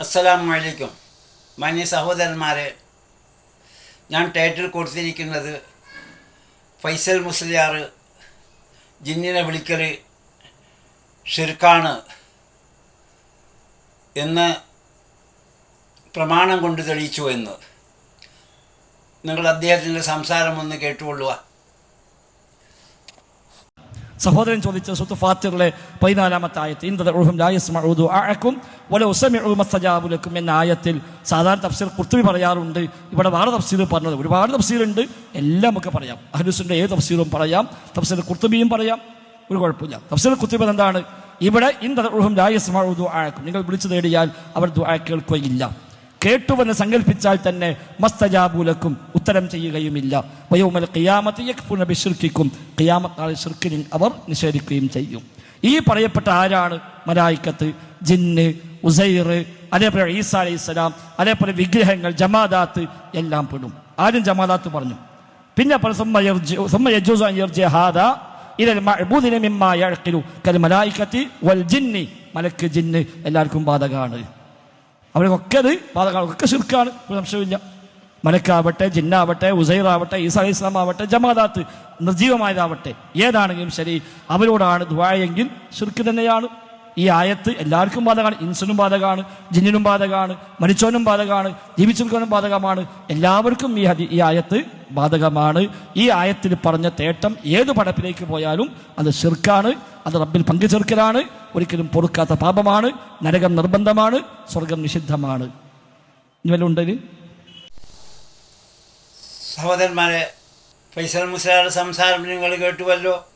അസ്സലാമു അലൈക്കും. മാന്യ സഹോദരന്മാരെ ഞാൻ ടൈറ്റിൽ കൊടുത്തിരിക്കുന്നത് ഫൈസൽ മുസ്ലിയാർ ജിന്നിനെ വിളിക്കൽ ഷിർക്കാണ് എന്ന് പ്രമാണം കൊണ്ട് തെളിയിച്ചു എന്ന്. നിങ്ങൾ അദ്ദേഹത്തിന്റെ സംസാരം ഒന്ന് കേട്ടുകൊള്ളുക. സഹോദരൻ ചോദിച്ച സുത്ത് ഫാത്തിറിലെ പതിനാലാമത്തെ ആയത്ത് ഇന്ദും ലായസ്മഊദു ആക്കും വല ഉസമിഉ മസ്തജാബുലക്കും എന്ന ആയത്തിൽ സാധാരണ തഫ്സീർ കുർത്തുവി പറയാറുണ്ട്. ഇവിടെ വേറെ തഫ്സീർ പറഞ്ഞത് ഒരുപാട് തഫ്സീറുണ്ട്. എല്ലാം നമുക്ക് പറയാം. അഹ്ലുസിന്റെ ഏത് തഫ്സീറും പറയാം. തഫ്സീർ കുർത്തുബിയും പറയാം. ഒരു കുഴപ്പമില്ല. തഫ്സീർ കുർത്തുബി എന്താണ്? ഇവിടെ ഇന്ദും ലായസ്മഊദു ആക്കും നിങ്ങൾ വിളിച്ചു തേടിയാൽ അവർ ദുആ കേൾക്കുകയില്ല. കേട്ടുവെന്ന് സങ്കല്പിച്ചാൽ തന്നെ മസ്തജാബൂലക്കും ഉത്തരം ചെയ്യുകയുമില്ല. വയോമൽ ഖിയാമത്ത് യക്ഫുന ബിശ്ർക്കിക്കും ശുർക്കിനും അവർ നിഷേധിക്കുകയും ചെയ്യും. ഈ പറയപ്പെട്ട ആരാണ്? മലായിക്കത്ത് ജിന്ന് ഉസൈർ അതേപോലെ ഈസാ അലൈഹി സ്വലാം അതേപോലെ വിഗ്രഹങ്ങൾ ജമാദാത്ത് എല്ലാം പെടും. ആരും ജമാദാത്ത് പറഞ്ഞു. പിന്നെ എല്ലാവർക്കും ബാധകമാണ് അവർക്കൊക്കെ അത് പാതകളൊക്കെ ശുർക്കാണ്. ഒരു സംശയമില്ല മലക്കാവട്ടെ ജിന്നാവട്ടെ ഉസൈറാവട്ടെ ഈസാ ഇസ്ലാം ആവട്ടെ ജമാദാത്ത് നിർജീവമായതാവട്ടെ. ഏതാണെങ്കിലും ശരി അവരോടാണ് ദ്വായെങ്കിൽ ശിർക്ക് തന്നെയാണ്. ഈ ആയത്ത് എല്ലാവർക്കും ബാധകമാണ്. ഇൻസനും ബാധകമാണ് ജിന്നിനും ബാധകമാണ് മരിച്ചവനും ബാധകമാണ് ജീവിച്ചിരിക്കാനും ബാധകമാണ്. എല്ലാവർക്കും ഈ ഹദി ഈ ആയത്ത് ബാധകമാണ്. ഈ ആയത്തിൽ പറഞ്ഞ തേട്ടം ഏത് പടപ്പിലേക്ക് പോയാലും അത് ശിർക്കാണ്. അത് റബ്ബിൽ പങ്കുചേർക്കലാണ് ഒരിക്കലും പൊറുക്കാത്ത പാപമാണ്. നരകം നിർബന്ധമാണ്. സ്വർഗം നിഷിദ്ധമാണ്. ഇനി? സഹോദരന്മാരെ ഫൈസൽ മുസ്ലാരുടെ സംസാരം നിങ്ങൾ കേട്ടുവല്ലോ.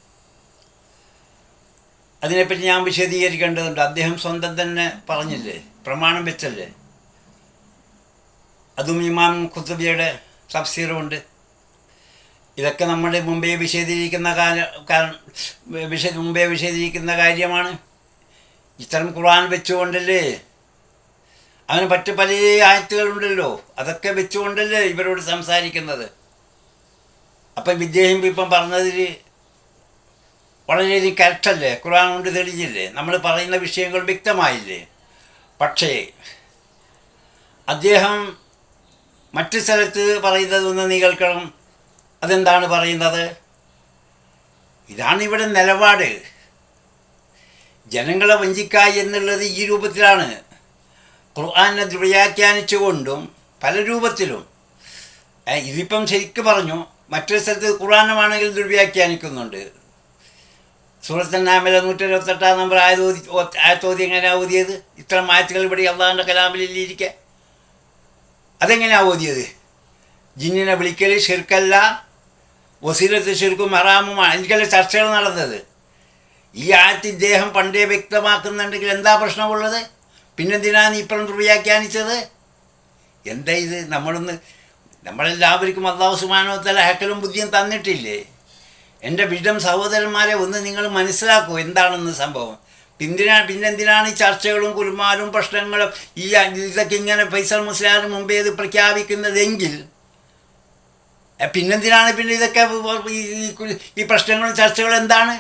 അതിനെപ്പറ്റി ഞാൻ വിശദീകരിക്കേണ്ടതുണ്ട്. അദ്ദേഹം സ്വന്തം തന്നെ പറഞ്ഞില്ലേ? പ്രമാണം വെച്ചല്ലേ? അതും ഇമാം ഖുത്തുബിയുടെ തഫ്സീറുമുണ്ട്. ഇതൊക്കെ നമ്മുടെ മുമ്പേ വിശദീകരിക്കുന്ന കാല വിശ മുമ്പേ വിശദീകരിക്കുന്ന കാര്യമാണ്. ഇത്തരം ഖുർആൻ വെച്ചുകൊണ്ടല്ലേ? അങ്ങനെ മറ്റ് പല ആയത്തുകളുണ്ടല്ലോ. അതൊക്കെ വെച്ചുകൊണ്ടല്ലേ ഇവരോട് സംസാരിക്കുന്നത്? അപ്പം ഇദ്ദേഹം ഇപ്പം പറഞ്ഞതിൽ വളരെയധികം കറക്റ്റല്ലേ ഖുർആൻ കൊണ്ട് തെളിഞ്ഞില്ലേ? നമ്മൾ പറയുന്ന വിഷയങ്ങൾ വ്യക്തമായില്ലേ? പക്ഷേ അദ്ദേഹം മറ്റു സ്ഥലത്ത് പറയുന്നതൊന്ന് നീ കേൾക്കണം. അതെന്താണ് പറയുന്നത്? ഇതാണ് ഇവിടെ നിലപാട്. ജനങ്ങളെ വഞ്ചിക്കായി എന്നുള്ളത് ഈ രൂപത്തിലാണ്. ഖുർആാനെ വ്യാഖ്യാനിച്ചുകൊണ്ടും പല രൂപത്തിലും. ഇതിപ്പം ശരിക്കും പറഞ്ഞു മറ്റൊരു സ്ഥലത്ത് ഖുർആാനമാണെങ്കിൽ ദുർവ്യാഖ്യാനിക്കുന്നുണ്ട് സൂറത്തൻ നാമിലെ നൂറ്റി ഇരുപത്തെട്ടാം നമ്പർ ആയതോതി ആയത്തോതി എങ്ങനെയാണ് ഓതിയത്? ഇത്ര മാറ്റുകൾ ഇവിടെ അള്ളാഹിന്റെ കലാമിലിരിക്കെ അതെങ്ങനെയാണ് ഓതിയത്? ജിന്നിനെ വിളിക്കൽ ഷിർക്കല്ല വസീലത്ത് ഷിർക്കും ഹറാമുമാണ്. എനിക്കല്ല ചർച്ചകൾ നടന്നത്. ഈ ആയത്ത് ഇദ്ദേഹം പണ്ടേ വ്യക്തമാക്കുന്നുണ്ടെങ്കിൽ എന്താ പ്രശ്നമുള്ളത്? പിന്നെന്തിനാണ് ഈ ഇപ്പം വ്യാഖ്യാനിച്ചത്? എന്താ ഇത്? നമ്മളൊന്ന് നമ്മളെല്ലാവർക്കും അള്ളാഹു സുമാനോത്തല ഹക്കലും ബുദ്ധിയും തന്നിട്ടില്ലേ? എന്റെ വിഷം സഹോദരന്മാരെ ഒന്ന് നിങ്ങൾ മനസ്സിലാക്കൂ എന്താണെന്ന് സംഭവം. പിന്തിനാ പിന്നെന്തിനാണ് ഈ ചർച്ചകളും കുലുമാലും പ്രശ്നങ്ങളും ഈ ഇതൊക്കെ ഇങ്ങനെ ഫൈസൽ മുസ്ലിയാർ മുമ്പേ ഇത് പ്രഖ്യാപിക്കുന്നതെങ്കിൽ പിന്നെന്തിനാണ് പിന്നെ ഇതൊക്കെ ഈ പ്രശ്നങ്ങളും ചർച്ചകളും എന്താണ്?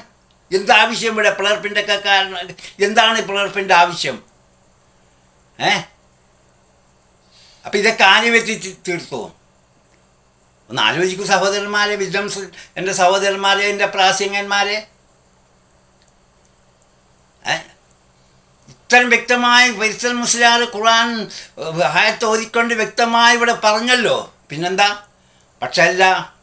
എന്താവശ്യം ഇവിടെ പിളർപ്പിന്റെ ഒക്കെ കാരണം എന്താണ് ഈ പിളർപ്പിന്റെ ആവശ്യം? ഏ? അപ്പം ഇതൊക്കെ ആനുവെത്തി തീർത്തോ? ഒന്ന് ആലോചിക്കൂ സഹോദരന്മാരെ വിദ്വംസ് എന്റെ സഹോദരന്മാരെ എന്റെ പ്രാസ്യങ്ങന്മാരെ? ഇത്രയും വ്യക്തമായി ഫൈസൽ മുസ്ലിയാർ ഖുർആൻ ഹായത്ത് ഓതിക്കൊണ്ട് വ്യക്തമായി ഇവിടെ പറഞ്ഞല്ലോ. പിന്നെന്താ? പക്ഷെ അല്ല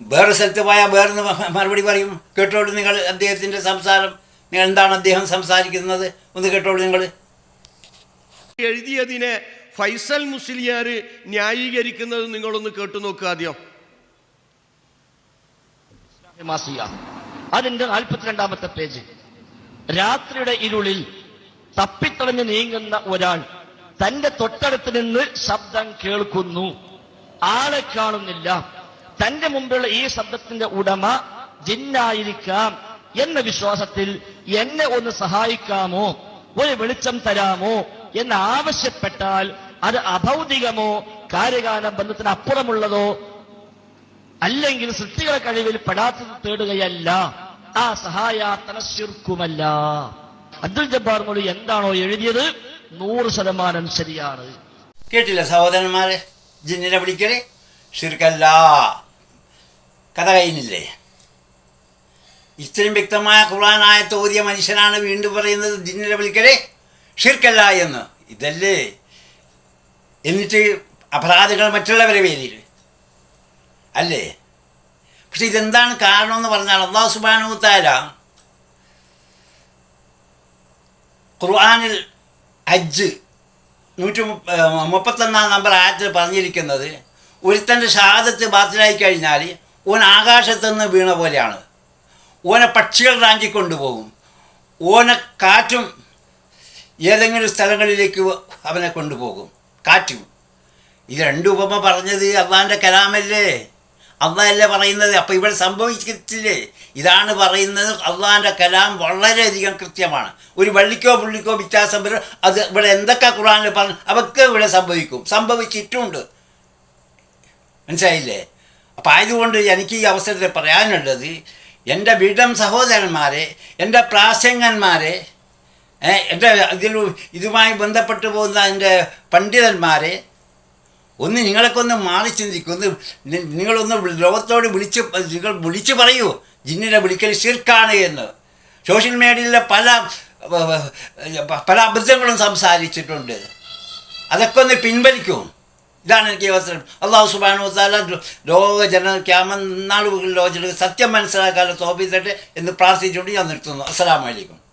വേറെ സ്ഥലത്ത് പോയാൽ വേറെ മറുപടി പറയും. കേട്ടോളൂ നിങ്ങൾ അദ്ദേഹത്തിന്റെ സംസാരം. നിങ്ങൾ എന്താണ് അദ്ദേഹം സംസാരിക്കുന്നത്? ഒന്ന് കേട്ടോളൂ നിങ്ങൾ. എഴുതിയതിനെ ഫൈസൽ മുസ്ലിയാർ ന്യായീകരിക്കുന്നത് നിങ്ങളൊന്ന് കേട്ടു നോക്കുക ആദ്യം. അതിന്റെ നാൽപ്പത്തിരണ്ടാമത്തെ പേജ്. രാത്രിയുടെ ഇരുളിൽ തപ്പിത്തടഞ്ഞ് നീങ്ങുന്ന ഒരാൾ തന്റെ തൊട്ടടുത്ത് നിന്ന് ശബ്ദം കേൾക്കുന്നു. ആളെ കാണുന്നില്ല. തന്റെ മുമ്പിലുള്ള ഈ ശബ്ദത്തിന്റെ ഉടമ ജിന്നായിരിക്കാം എന്ന വിശ്വാസത്തിൽ എന്നെ ഒന്ന് സഹായിക്കാമോ? ഒരു വെളിച്ചം തരാമോ? എന്ന് ആവശ്യപ്പെട്ടാൽ അത് അഭൗതികമോ കാര്യകാല ബന്ധത്തിന് അപ്പുറമുള്ളതോ അല്ലെങ്കിൽ സൃഷ്ടികളെ കഴിവിൽ പെടാത്തത് തേടുകയല്ല. ആ സഹായാർത്ഥന ശുർക്കുമല്ല അബ്ദുൽ ജബ്ബാർ മൊഴി എന്താണോ എഴുതിയത്? നൂറ് ശതമാനം ശരിയാണ്. കേട്ടില്ല സഹോദരന്മാരെ? ജിന്നിനെ വിളിക്കണേ? ഷിർക്കല്ല കഥ കഴിഞ്ഞില്ലേ? ഇത്രയും വ്യക്തമായ കുറാനായ ഓതിയ മനുഷ്യനാണ് വീണ്ടും പറയുന്നത്. ജിന്നിനെ വിളിക്കൽ ഷിർക്കല്ല എന്ന്. ഇതല്ലേ? എന്നിട്ട് അപരാധികൾ മറ്റുള്ളവരെ പേരിൽ അല്ലേ? പക്ഷെ ഇതെന്താണ് കാരണം എന്ന് പറഞ്ഞാൽ അള്ളാഹു സുബാനു താര ഖുർആനിൽ ഹജ്ജ് നൂറ്റി മുപ്പത്തൊന്നാം നമ്പർ ആയത്തിൽ പറഞ്ഞിരിക്കുന്നത് ഒരുത്തന്റെ ശാദത്ത് ബാത്തിലായി കഴിഞ്ഞാൽ ഓൻ ആകാശത്തുനിന്ന് വീണ പോലെയാണ്. ഓനെ പക്ഷികൾ റാഞ്ചി കൊണ്ടുപോകും ഓനെ കാറ്റും ഏതെങ്കിലും സ്ഥലങ്ങളിലേക്ക് അവനെ കൊണ്ടുപോകും. കാറ്റും. ഈ രണ്ട് ഉപമ പറഞ്ഞത് അള്ളാന്റെ കലാമല്ലേ? അള്ളാഹല്ലേ പറയുന്നത്? അപ്പോൾ ഇവിടെ സംഭവിച്ചിട്ടില്ലേ? ഇതാണ് പറയുന്നത് അള്ളാന്റെ കലാം വളരെയധികം കൃത്യമാണ്. ഒരു വള്ളിക്കോ പുള്ളിക്കോ വ്യത്യാസം വരും. അത് ഇവിടെ എന്തൊക്കെ ഖുറാനിൽ പറഞ്ഞു അവർക്ക് ഇവിടെ സംഭവിക്കും. സംഭവിച്ചിട്ടുണ്ട്. മനസ്സിലായില്ലേ? അപ്പം ആയതുകൊണ്ട് എനിക്ക് ഈ അവസരത്തിൽ പറയാനുള്ളത് എന്റെ വീടം സഹോദരന്മാരെ എന്റെ പ്രാസംഗന്മാരെ എന്റെ ഇതിൽ ഇതുമായി ബന്ധപ്പെട്ട് പോകുന്ന എന്റെ പണ്ഡിതന്മാരെ ഒന്ന് നിങ്ങളൊക്കെ ഒന്ന് മാറി ചിന്തിക്കും. ഒന്ന് നിങ്ങളൊന്ന് ലോകത്തോട് വിളിച്ച് നിങ്ങൾ വിളിച്ചു പറയൂ. ജിന്നിനെ വിളിക്കൽ ശിർക്കാണ് എന്ന്. സോഷ്യൽ മീഡിയയിലെ പല പല അബദ്ധങ്ങളും സംസാരിച്ചിട്ടുണ്ട്. അതൊക്കെ ഒന്ന് പിൻവലിക്കും. ഇതാണ് എനിക്ക് അവസരം. അള്ളാഹു സുബാനു താല ലോക ജന ക്യാമ നാളുകളിൽ ലോക സത്യം മനസ്സിലാക്കാനുള്ള തോപ്പിത്തട്ടെ എന്ന് പ്രാർത്ഥിച്ചുകൊണ്ട് ഞാൻ നിർത്തുന്നു. അസ്സലാമലൈക്കും